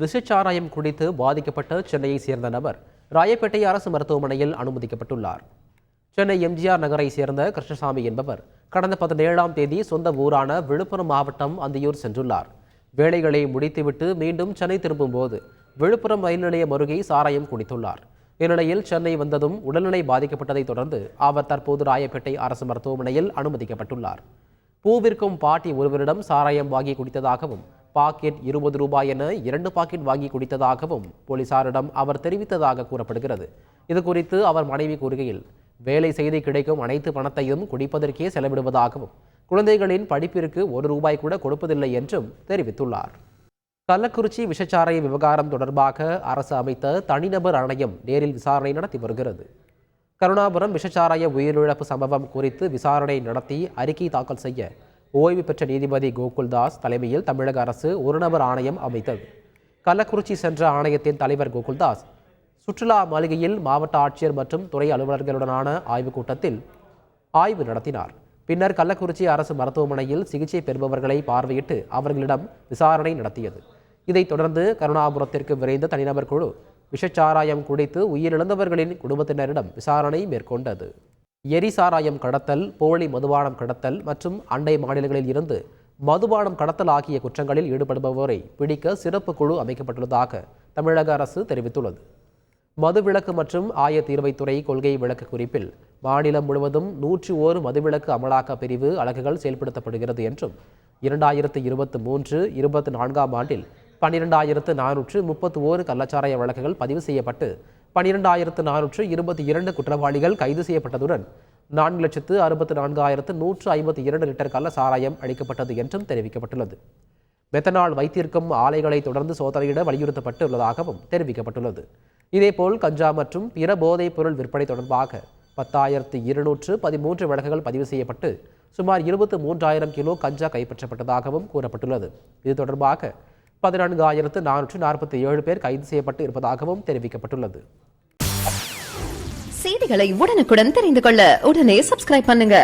விஷச்சாராயம் குடித்து பாதிக்கப்பட்ட சென்னையை சேர்ந்த நபர் ராயப்பேட்டை அரசு மருத்துவமனையில் அனுமதிக்கப்பட்டுள்ளார். சென்னை எம்ஜிஆர் நகரை சேர்ந்த கிருஷ்ணசாமி என்பவர் கடந்த பதினேழாம் தேதி சொந்த ஊரான விழுப்புரம் மாவட்டம் அந்தியூர் சென்றுள்ளார். வேலைகளை முடித்துவிட்டு மீண்டும் சென்னை திரும்பும்போது விழுப்புரம் ரயில் நிலையம் அருகே சாராயம் குடித்துள்ளார். இந்நிலையில் சென்னை வந்ததும் உடல்நிலை பாதிக்கப்பட்டதைத் தொடர்ந்து அவர் தற்போது ராயப்பேட்டை அரசு மருத்துவமனையில் அனுமதிக்கப்பட்டுள்ளார். பூவிற்கும் பாட்டி ஒருவரிடம் சாராயம் வாங்கி குடித்ததாகவும் பாக்கெட் இருபது ரூபாய் என இரண்டு பாக்கெட் வாங்கி குடித்ததாகவும் போலீசாரிடம் அவர் தெரிவித்ததாக கூறப்படுகிறது. இது குறித்து அவர் மனைவி கூறுகையில் வேலை செய்து கிடைக்கும் அனைத்து பணத்தையும் குடிப்பதற்கே செலவிடுவதாகவும் குழந்தைகளின் படிப்பிற்கு ஒரு ரூபாய் கூட கொடுப்பதில்லை என்றும் தெரிவித்துள்ளார். கள்ளக்குறிச்சி விஷச்சாரை விவகாரம் தொடர்பாக அரசு அமைத்த தனிநபர் ஆணையம் நேரில் விசாரணை நடத்தி வருகிறது. கருணாபுரம் விஷச்சாராய உயிரிழப்பு சம்பவம் குறித்து விசாரணை நடத்தி அறிக்கை தாக்கல் செய்ய ஓய்வு பெற்ற நீதிபதி கோகுல்தாஸ் தலைமையில் தமிழக அரசு ஒருநபர் ஆணையம் அமைத்தது. கள்ளக்குறிச்சி சென்ற ஆணையத்தின் தலைவர் கோகுல்தாஸ் சுற்றுலா மாளிகையில் மாவட்ட ஆட்சியர் மற்றும் துறை அலுவலர்களுடனான ஆய்வுக் கூட்டத்தில் ஆய்வு நடத்தினார். பின்னர் கள்ளக்குறிச்சி அரசு மருத்துவமனையில் சிகிச்சை பெறுபவர்களை பார்வையிட்டு அவர்களிடம் விசாரணை நடத்தியது. இதைத் தொடர்ந்து கருணாபுரத்திற்கு விரைந்த தனிநபர் குழு விஷச்சாராயம் குடித்து உயிரிழந்தவர்களின் குடும்பத்தினரிடம் விசாரணை மேற்கொண்டது. எரிசாராயம் கடத்தல் போலி மதுபானம் கடத்தல் மற்றும் அண்டை மாநிலங்களில் இருந்து மதுபானம் கடத்தல் ஆகிய குற்றங்களில் ஈடுபடுபவரை பிடிக்க சிறப்பு குழு அமைக்கப்பட்டுள்ளதாக தமிழக அரசு தெரிவித்துள்ளது. மதுவிலக்கு மற்றும் ஆய தீர்வைத்துறை கொள்கை விளக்கு குறிப்பில் மாநிலம் முழுவதும் நூற்றி ஓரு மதுவிலக்கு அமலாக்க பிரிவு அலகுகள் செயல்படுத்தப்படுகிறது என்றும் இரண்டாயிரத்து இருபத்தி மூன்று இருபத்தி நான்காம் ஆண்டில் பன்னிரெண்டாயிரத்து நானூற்று முப்பத்தி ஓரு கள்ளச்சாராய வழக்குகள் பதிவு செய்யப்பட்டு பன்னிரெண்டாயிரத்து நானூற்று இருபத்தி இரண்டு குற்றவாளிகள் கைது செய்யப்பட்டதுடன் நான்கு லட்சத்து அறுபத்து நான்காயிரத்து நூற்று ஐம்பத்தி இரண்டு லிட்டர் கள்ள சாராயம் அளிக்கப்பட்டது என்றும் தெரிவிக்கப்பட்டுள்ளது. மெத்தனால் வைத்திருக்கும் ஆலைகளை தொடர்ந்து சோதனையிட வலியுறுத்தப்பட்டு உள்ளதாகவும் தெரிவிக்கப்பட்டுள்ளது. இதேபோல் கஞ்சா மற்றும் பிற போதைப் பொருள் விற்பனை தொடர்பாக பத்தாயிரத்து இருநூற்று பதிமூன்று வழக்குகள் பதிவு செய்யப்பட்டு சுமார் இருபத்து மூன்றாயிரம் கிலோ கஞ்சா கைப்பற்றப்பட்டதாகவும் கூறப்பட்டுள்ளது. இது தொடர்பாக பதினான்கு ஆயிரத்து நானூற்று நாற்பத்தி ஏழு பேர் கைது செய்யப்பட்டு இருப்பதாகவும் தெரிவிக்கப்பட்டுள்ளது. செய்திகளை உடனுக்குடன் தெரிந்து கொள்ள உடனே சப்ஸ்கிரைப் பண்ணுங்க.